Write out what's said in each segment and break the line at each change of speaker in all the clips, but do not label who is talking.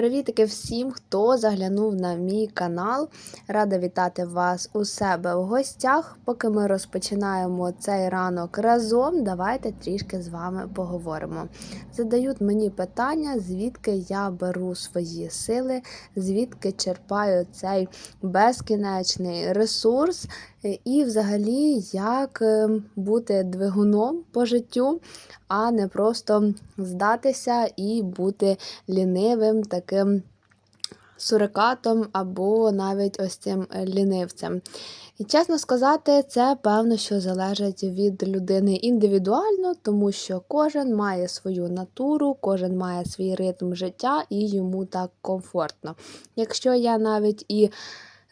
Привітики всім, хто заглянув на мій канал. Рада вітати вас у себе в гостях. Поки ми розпочинаємо цей ранок разом, давайте трішки з вами поговоримо. Задають мені питання, звідки я беру свої сили, звідки черпаю цей безкінечний ресурс, і взагалі як е, бути двигуном по життю, а не просто здатися і бути лінивим сурикатом або навіть ось цим лінивцем. І чесно сказати, це певно, що залежить від людини індивідуально, тому що кожен має свою натуру, кожен має свій ритм життя і йому так комфортно. Якщо я навіть і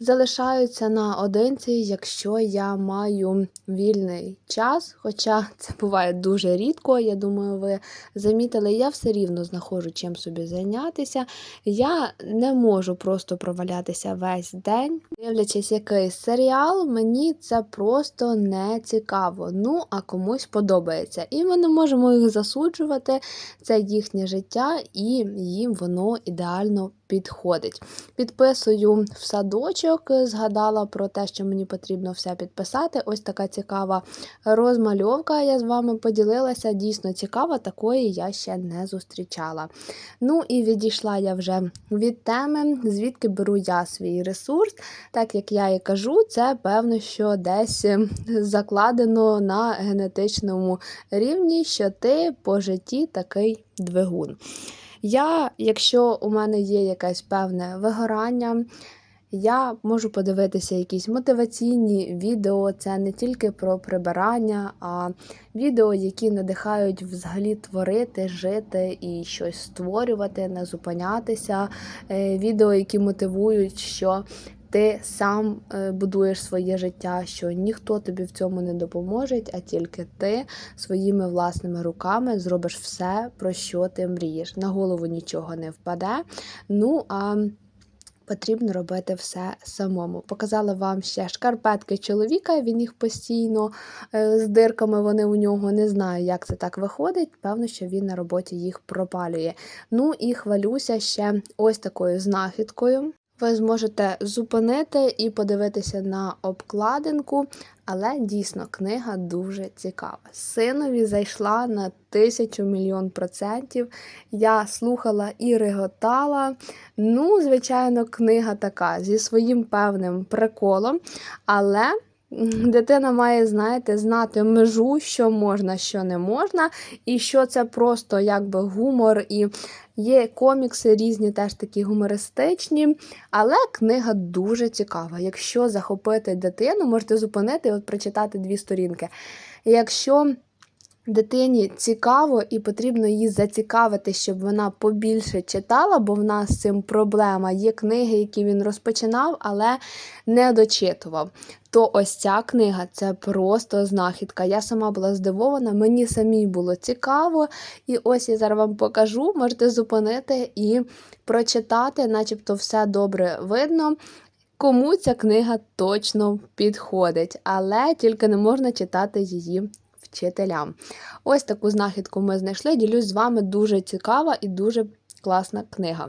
залишаються наодинці, якщо я маю вільний час. Хоча це буває дуже рідко, я думаю, ви замітили, я все рівно знаходжу чим собі зайнятися. Я не можу просто провалятися весь день. Дивлячись якийсь серіал, мені це просто не цікаво. Ну, а комусь подобається. І ми не можемо їх засуджувати. Це їхнє життя, і їм воно ідеально підходить. Підписую в садочок, згадала про те, що мені потрібно все підписати. Ось така цікава розмальовка. Я з вами поділилася. Дійсно цікава, такої я ще не зустрічала. Ну і відійшла я вже від теми, звідки беру я свій ресурс. Так як я і кажу, це певно, що десь закладено на генетичному рівні, що ти по житті такий двигун. Я, якщо у мене є якесь певне вигорання, я можу подивитися якісь мотиваційні відео. Це не тільки про прибирання, а відео, які надихають взагалі творити, жити і щось створювати, не зупинятися. Е, відео, які мотивують, що ти сам е, будуєш своє життя, що ніхто тобі в цьому не допоможе, а тільки ти своїми власними руками зробиш все, про що ти мрієш. На голову нічого не впаде. Ну а Потрібно робити все самому. Показала вам ще шкарпетки чоловіка, він їх постійно е, з дирками вони у нього не знаю, як це так виходить. Певно, що він на роботі їх пропалює. Ну і хвалюся ще ось такою знахідкою. Ви зможете зупинити і подивитися на обкладинку, але дійсно книга дуже цікава. Синові зайшла на тисячу мільйон процентів. Я слухала і реготала. Ну, звичайно, книга така зі своїм певним приколом, але. Дитина має, знаєте, знати межу, що можна, що не можна, і що це просто якби гумор, і є комікси різні, теж такі гумористичні. Але книга дуже цікава. Якщо захопити дитину, можете зупинити і от прочитати дві сторінки. Якщо Дитині цікаво і потрібно її зацікавити, щоб вона побільше читала, бо в нас з цим проблема. Є книги, які він розпочинав, але не дочитував. То ось ця книга це просто знахідка. Я сама була здивована, мені самій було цікаво. І ось я зараз вам покажу, можете зупинити і прочитати, начебто все добре видно. Кому ця книга точно підходить, але тільки не можна читати її вчителям. Ось таку знахідку ми знайшли. Ділюсь з вами дуже цікава і дуже класна книга.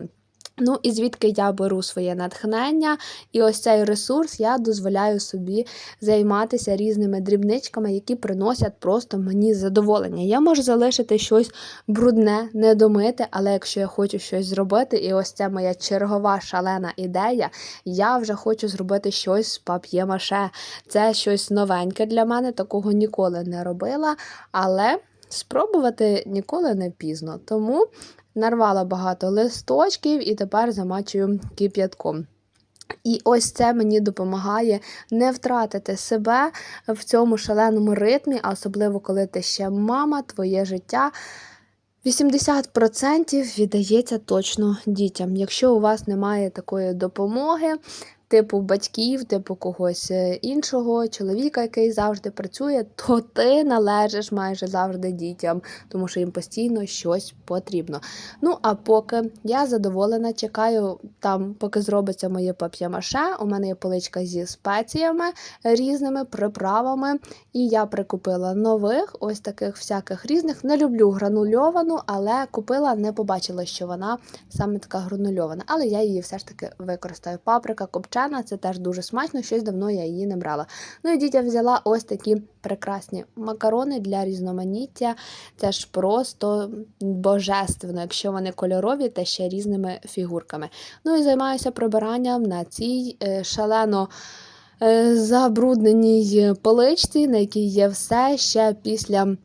Ну, і звідки я беру своє натхнення, і ось цей ресурс я дозволяю собі займатися різними дрібничками, які приносять просто мені задоволення. Я можу залишити щось брудне, недомите, але якщо я хочу щось зробити, і ось це моя чергова шалена ідея, я вже хочу зробити щось з пап'є-маше. Це щось новеньке для мене, такого ніколи не робила, але. Спробувати ніколи не пізно. Тому нарвала багато листочків і тепер замачую кип'ятком. І ось це мені допомагає не втратити себе в цьому шаленому ритмі, а особливо, коли ти ще мама, твоє життя. 80% віддається точно дітям. Якщо у вас немає такої допомоги, типу батьків, типу когось е, іншого, чоловіка, який завжди працює, то ти належиш майже завжди дітям, тому що їм постійно щось потрібно. Ну а поки я задоволена, чекаю там, поки зробиться моє пап'є-маше. У мене є поличка зі спеціями різними приправами, і я прикупила нових, ось таких всяких різних. Не люблю гранульовану, але купила, не побачила, що вона саме така гранульована. Але я її все ж таки використаю. Паприка копчена, це теж дуже смачно, щось давно я її не брала. Ну і дітям взяла ось такі прекрасні макарони для різноманіття. Це ж просто божественно, якщо вони кольорові та ще різними фігурками. Ну і займаюся прибиранням на цій е, шалено е, забрудненій поличці, на якій є все ще після.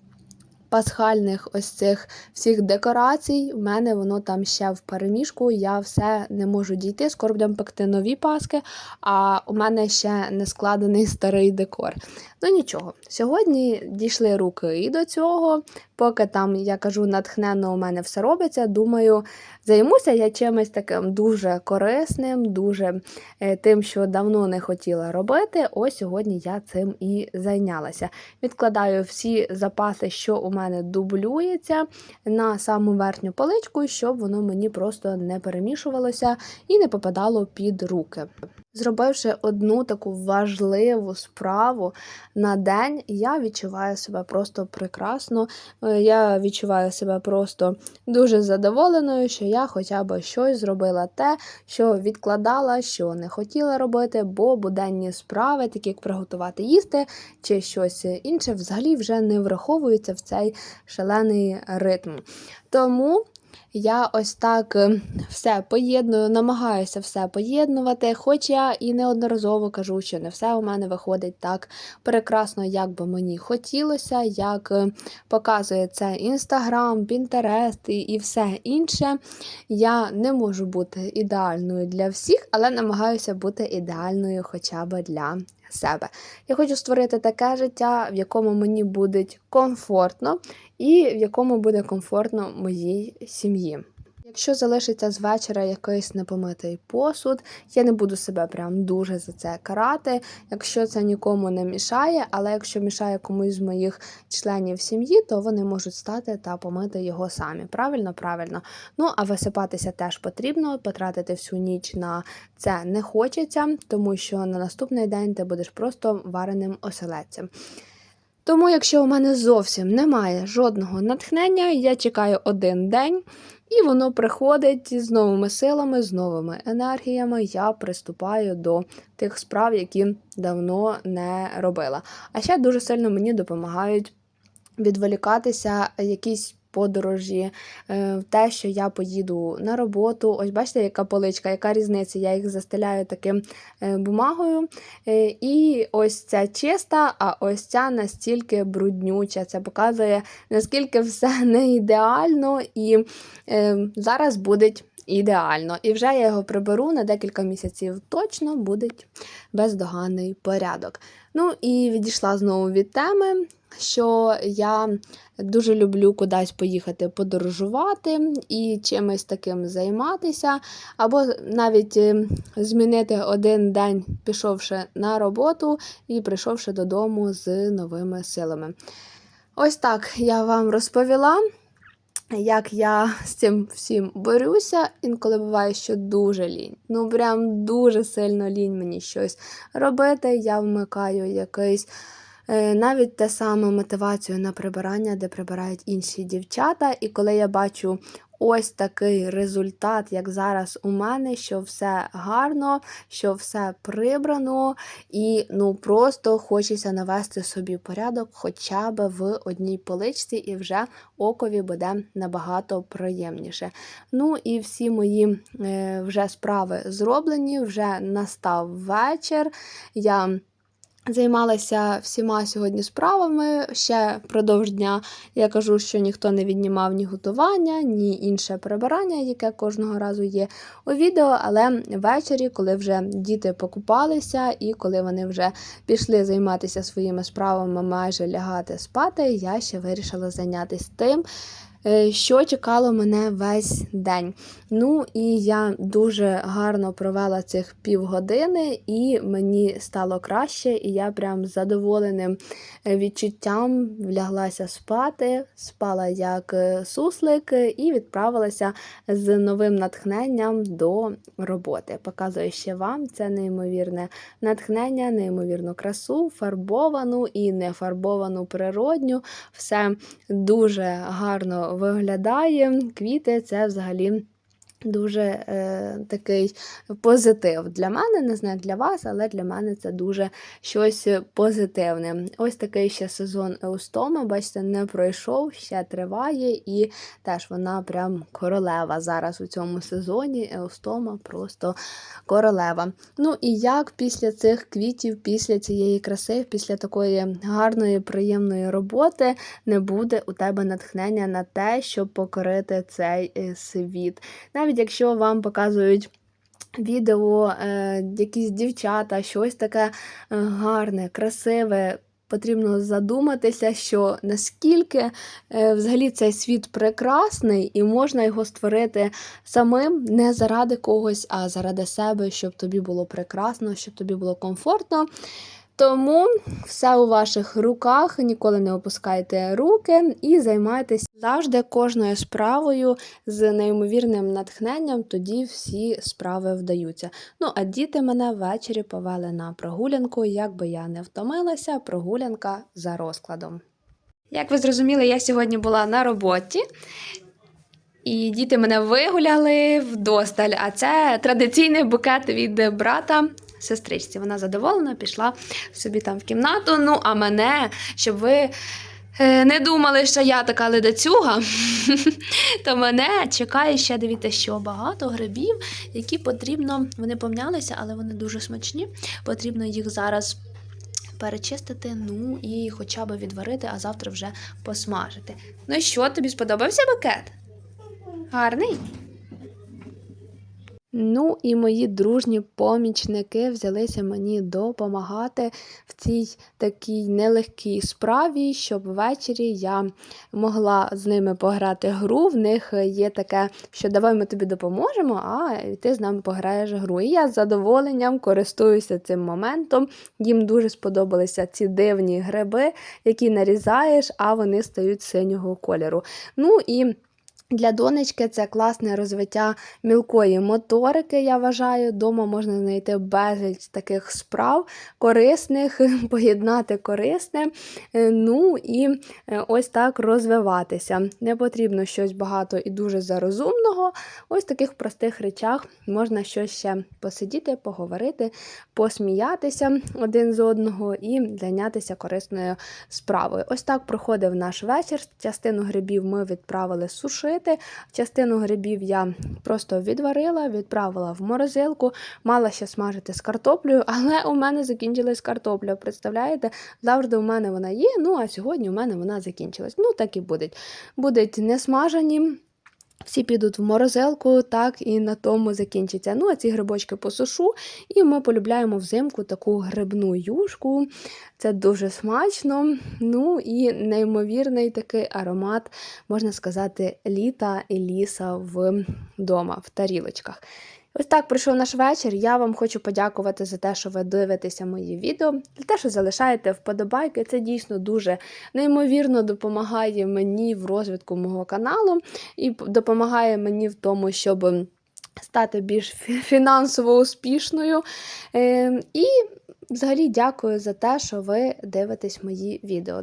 Пасхальних ось цих всіх декорацій. У мене воно там ще в переміжку. Я все не можу дійти. Скоро будемо пекти нові паски, а у мене ще не складений старий декор. Ну нічого, сьогодні дійшли руки і до цього. Поки там, я кажу, натхненно у мене все робиться. Думаю, займуся я чимось таким дуже корисним, дуже е, тим, що давно не хотіла робити. Ось сьогодні я цим і зайнялася. Відкладаю всі запаси, що у мене дублюється, на саму верхню поличку, щоб воно мені просто не перемішувалося і не попадало під руки. Зробивши одну таку важливу справу на день, я відчуваю себе просто прекрасно. Е, Я відчуваю себе просто дуже задоволеною, що я хоча б щось зробила те, що відкладала, що не хотіла робити, бо буденні справи, такі як приготувати їсти чи щось інше, взагалі вже не враховуються в цей шалений ритм. Тому я ось так е, все поєдную, намагаюся все поєднувати, хоч я і неодноразово кажу, що не все у мене виходить так прекрасно, як би мені хотілося, як е, показує це Інстаграм, Пінтерест і все інше. Я не можу бути ідеальною для всіх, але намагаюся бути ідеальною хоча б для себе. Я хочу створити таке життя, в якому мені буде комфортно і в якому буде комфортно моїй сім'ї. Якщо залишиться з вечора якийсь непомитий посуд, я не буду себе прям дуже за це карати, якщо це нікому не мішає, але якщо мішає комусь з моїх членів сім'ї, то вони можуть стати та помити його самі. Правильно, правильно. Ну а висипатися теж потрібно, потратити всю ніч на це не хочеться, тому що на наступний день ти будеш просто вареним оселедцем. Тому, якщо у мене зовсім немає жодного натхнення, я чекаю один день, і воно приходить з новими силами, з новими енергіями. Я приступаю до тих справ, які давно не робила. А ще дуже сильно мені допомагають відволікатися якісь подорожі, в те, що я поїду на роботу. Ось бачите, яка поличка, яка різниця? Я їх застеляю таким е, бумагою. Е, І ось ця чиста, а ось ця настільки бруднюча. Це показує, наскільки все не ідеально, і е, зараз буде. Ідеально, і вже я його приберу на декілька місяців. Точно буде бездоганний порядок. Ну і відійшла знову від теми, що я дуже люблю кудись поїхати подорожувати і чимось таким займатися, або навіть е, змінити один день, пішовши на роботу і прийшовши додому з новими силами. Ось так я вам розповіла. Як я з цим всім борюся, інколи буває, що дуже лінь. Ну, прям дуже сильно лінь мені щось робити. Я вмикаю якийсь навіть те саме мотивацію на прибирання, де прибирають інші дівчата. І коли я бачу ось такий результат, як зараз у мене, що все гарно, що все прибрано, і ну просто хочеться навести собі порядок хоча б в одній поличці, і вже окові буде набагато приємніше. Ну і всі мої е, вже справи зроблені, вже настав вечір. Я Займалася всіма сьогодні справами ще продовж дня. Я кажу, що ніхто не віднімав ні готування, ні інше прибирання, яке кожного разу є у відео. Але ввечері, коли вже діти покупалися і коли вони вже пішли займатися своїми справами, майже лягати спати, я ще вирішила зайнятися тим. Е, що чекало мене весь день. Ну і я дуже гарно провела цих півгодини, і мені стало краще, і я прям з задоволеним е, відчуттям вляглася спати, спала як е, суслик і відправилася з новим натхненням до роботи. Показую ще вам це неймовірне натхнення, неймовірну красу, фарбовану і нефарбовану природню. Все дуже гарно виглядає. Квіти це взагалі. Дуже е, такий позитив для мене, не знаю для вас, але для мене це дуже щось позитивне. Ось такий ще сезон Еустома, бачите, не пройшов, ще триває, і теж вона прям королева зараз у цьому сезоні. Еустома просто королева. Ну і як після цих квітів, після цієї краси, після такої гарної, приємної роботи, не буде у тебе натхнення на те, щоб покорити цей е, світ. Навіть якщо вам показують. Відео, е, якісь дівчата, щось таке е, гарне, красиве. Потрібно задуматися, що наскільки е, взагалі цей світ прекрасний, і можна його створити самим не заради когось, а заради себе, щоб тобі було прекрасно, щоб тобі було комфортно. Тому все у ваших руках, ніколи не опускайте руки і займайтеся завжди кожною справою з неймовірним натхненням, тоді всі справи вдаються. Ну, а діти мене ввечері повели на прогулянку, як би я не втомилася, прогулянка за розкладом. Як ви зрозуміли, я сьогодні була на роботі. І діти мене вигуляли вдосталь. А це традиційний букет від брата сестричці. Вона задоволена, пішла собі там в кімнату. Ну, а мене, щоб ви. е, Не думали, що я така ледацюга, то мене чекає ще, дивіться, що багато грибів, які потрібно, вони помнялися, але вони дуже смачні. Потрібно їх зараз перечистити, ну і хоча б відварити, а завтра вже посмажити. Ну що, тобі сподобався букет? Гарний? Ну і мої дружні помічники взялися мені допомагати в цій такій нелегкій справі, щоб ввечері я могла з ними пограти гру. В них є таке, що давай ми тобі допоможемо, а ти з нами пограєш гру. І я з задоволенням користуюся цим моментом. Їм дуже сподобалися ці дивні гриби, які нарізаєш, а вони стають синього кольору. Ну і для донечки це класне розвиття мілкої моторики, я вважаю. Дома можна знайти безліч таких справ, корисних, поєднати корисне. Е, Ну і е, ось так розвиватися. Не потрібно щось багато і дуже зарозумного. Ось в таких простих речах можна щось ще посидіти, поговорити, посміятися один з одного і зайнятися корисною справою. Ось так проходив наш вечір. Частину грибів ми відправили сушити. Частину грибів я просто відварила, відправила в морозилку, мала ще смажити з картоплею, але у мене закінчилась картопля. Представляєте? Завжди у мене вона є, ну а сьогодні у мене вона закінчилась. Ну, так і буде. Будуть не смажені. Всі підуть в морозилку, так і на тому закінчиться. Ну, а ці грибочки посушу, і ми полюбляємо взимку таку грибну юшку. Це дуже смачно. Ну і неймовірний такий аромат, можна сказати, літа і ліса вдома, в тарілочках. Ось так пройшов наш вечір. Я вам хочу подякувати за те, що ви дивитеся мої відео, за те, що залишаєте вподобайки. Це дійсно дуже неймовірно допомагає мені в розвитку мого каналу і допомагає мені в тому, щоб стати більш фінансово успішною. Е, І взагалі дякую за те, що ви дивитесь мої відео.